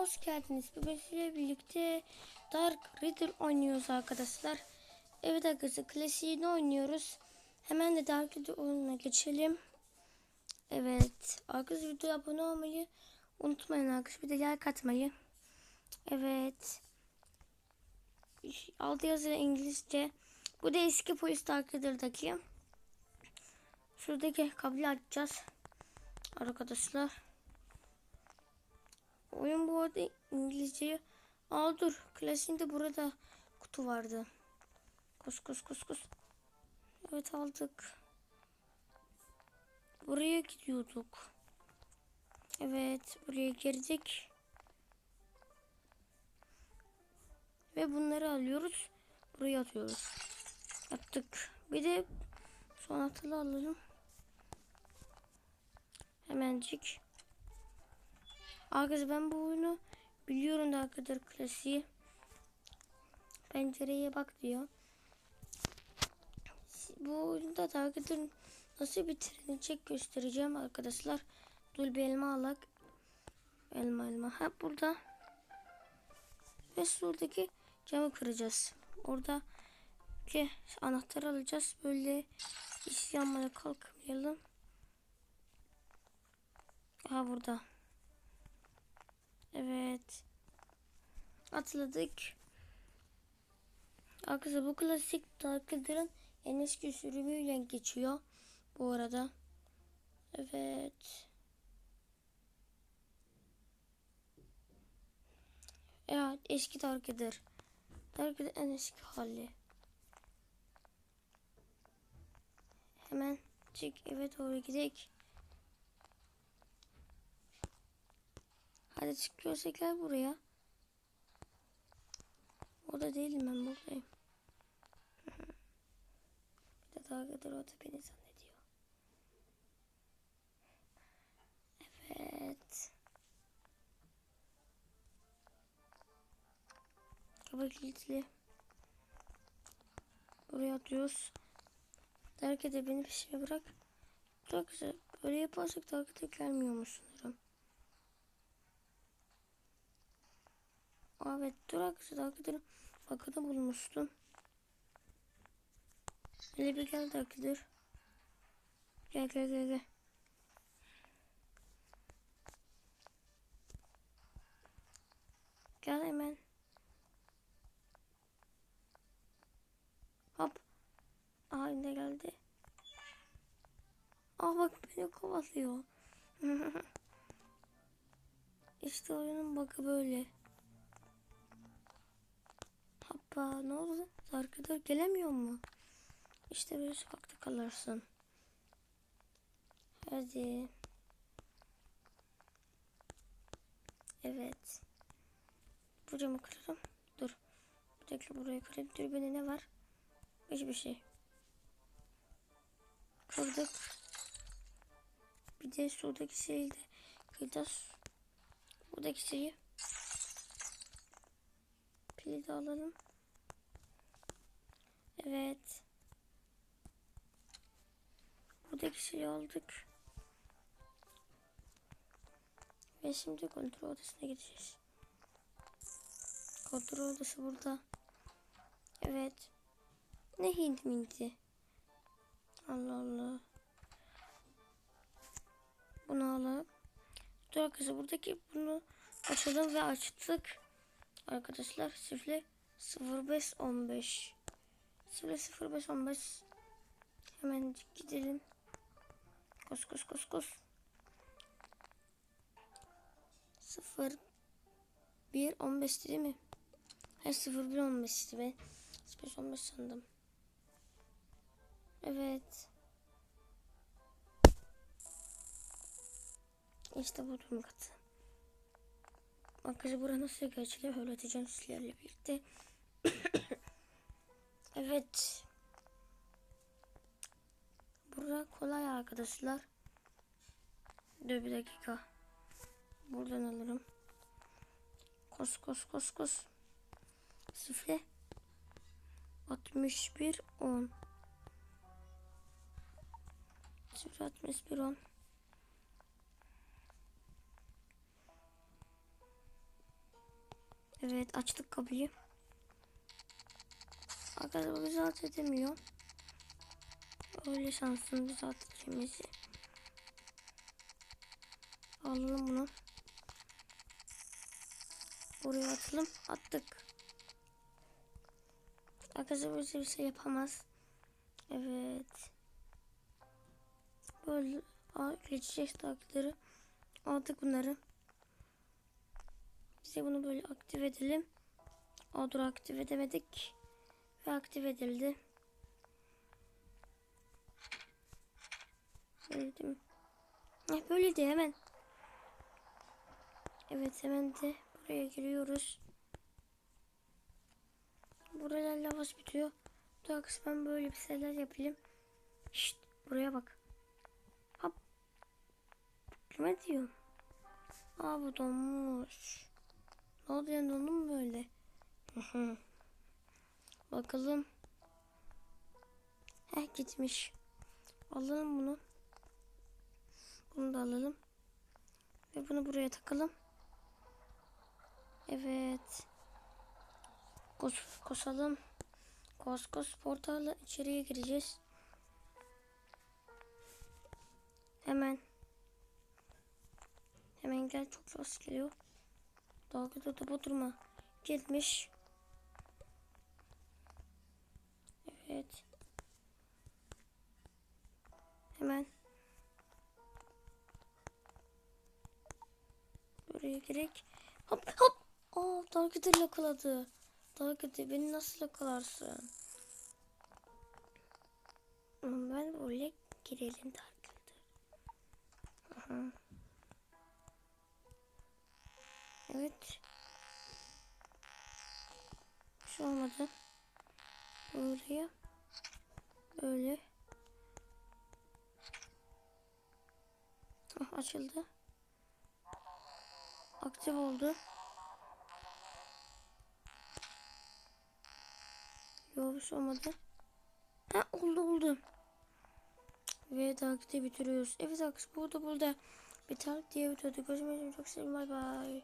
Hoş geldiniz. Bugün sizlerle birlikte Dark Riddle oynuyoruz arkadaşlar. Evet arkadaşlar klasiğini oynuyoruz. Hemen de Dark Riddle oyununa geçelim. Evet. Arkadaşlar videoya abone olmayı unutmayın arkadaşlar. Bir de like atmayı. Evet. Altı yazılı İngilizce. Bu da eski polis Dark Riddle'daki. Şuradaki kablo açacağız. Arkadaşlar. Oyun bu arada İngilizceyi al dur. Klasiğinde burada kutu vardı. Kus kus kus kus. Evet aldık. Buraya gidiyorduk. Evet buraya girdik. Ve bunları alıyoruz. Buraya atıyoruz. Attık. Bir de son atılı alalım. Hemencik. Arkadaşlar ben bu oyunu biliyorum daha kadar klasiği. Pencereye bak diyor. Bu oyunda daha kadar nasıl bitirecek göstereceğim arkadaşlar. Dur bir elma alak. Elma elma. Ha burada. Ve şuradaki camı kıracağız. Orada ki anahtar alacağız. Böyle iş kalkmayalım. Aha burada. Evet. Atladık. Arkadaşlar bu klasik Darkadır'ın en eski sürümüyle geçiyor. Bu arada. Evet. Evet eski Darkadır. Darkadır en eski hali. Hemen çık eve doğru gidelim. Hadi çıkıyorsa gel buraya. Orada değilim ben buradayım. bir de daha kadar o da beni zannediyor. Evet. Kapı kilitli. Buraya atıyoruz. Terk de beni peşime bırak. Çok güzel. Böyle yaparsak terk de gelmiyormuş sanırım. Evet dur arkadaşlar bakada bulmuştum. Hele bir gel arkadaşlar. Gel gel gel gel. Gel hemen. Hop. Aa yine geldi. Aa bak beni kovalıyor. işte oyunun bakı böyle. Hoppa ne oldu? Arkada gelemiyor mu? İşte böyle sokakta kalırsın. Hadi. Evet. Bu camı kırarım. Dur. Bir dakika buraya kırayım. Dürbünde ne var? Hiçbir şey. Kırdık. Bir de sudaki şeyi de kıracağız. Buradaki şeyi. Pili de alalım. Evet. Buradaki şeyi aldık. Ve şimdi kontrol odasına gideceğiz. Kontrol odası burada. Evet. Ne hindi minti? Allah Allah. Bunu alalım. Dur arkadaşlar buradaki bunu açalım ve açtık. Arkadaşlar sifle 0515 sifle 0515 hemen gidelim. Kos kos kos kos. 0 1 15 değil mi? Hayır 0 1 15 be. 0 15 sandım. Evet. İşte bu durum katı. Arkadaşlar burası nasıl geçiliyor öğreteceğim sizlerle birlikte. Evet. Bura kolay arkadaşlar. Dur bir dakika. Buradan alırım. Kos kos kos kos. Sifle. 61 10. Sifle 61 10. Evet açtık kapıyı. Arkadaşlar bizi alt edemiyor. Öyle şansın bizi atacağımızı. Alalım bunu. Buraya atalım. Attık. Arkadaşlar bize bir şey yapamaz. Evet. Böyle Aa, geçeceğiz takipleri. Aldık bunları. Bize bunu böyle aktif edelim. Aa, dur aktif edemedik. Ve aktif edildi. Mi? Heh, böyle de hemen. Evet hemen de buraya giriyoruz. Burada lavas bitiyor. Daha kısmen böyle bir şeyler yapayım. Şşt buraya bak. Hop. Kime diyorum? Aa bu donmuş. Ne oldu ya dondu mu böyle? Hı hı. Bakalım. Heh gitmiş. Alalım bunu. Bunu da alalım. Ve bunu buraya takalım. Evet. Koş, koşalım. Koş koş portalla içeriye gireceğiz. Hemen. Hemen gel çok fazla geliyor. Dalgada da bodurma. Gitmiş. Evet. Hemen. Buraya gerek. Hop hop. Aa dalgada yakaladı. Dalgada beni nasıl yakalarsın? Ama Ben böyle girelim dalgada. Aha. Evet. Bir şey olmadı. Buraya. Böyle. Ah, açıldı. Aktif oldu. Yok bir şey olmadı. Ha oldu oldu. Ve takipte bitiriyoruz. Evet arkadaşlar burada burada. Biter diye bitirdik. Görüşmek üzere. Çok sevdim. Bay bay.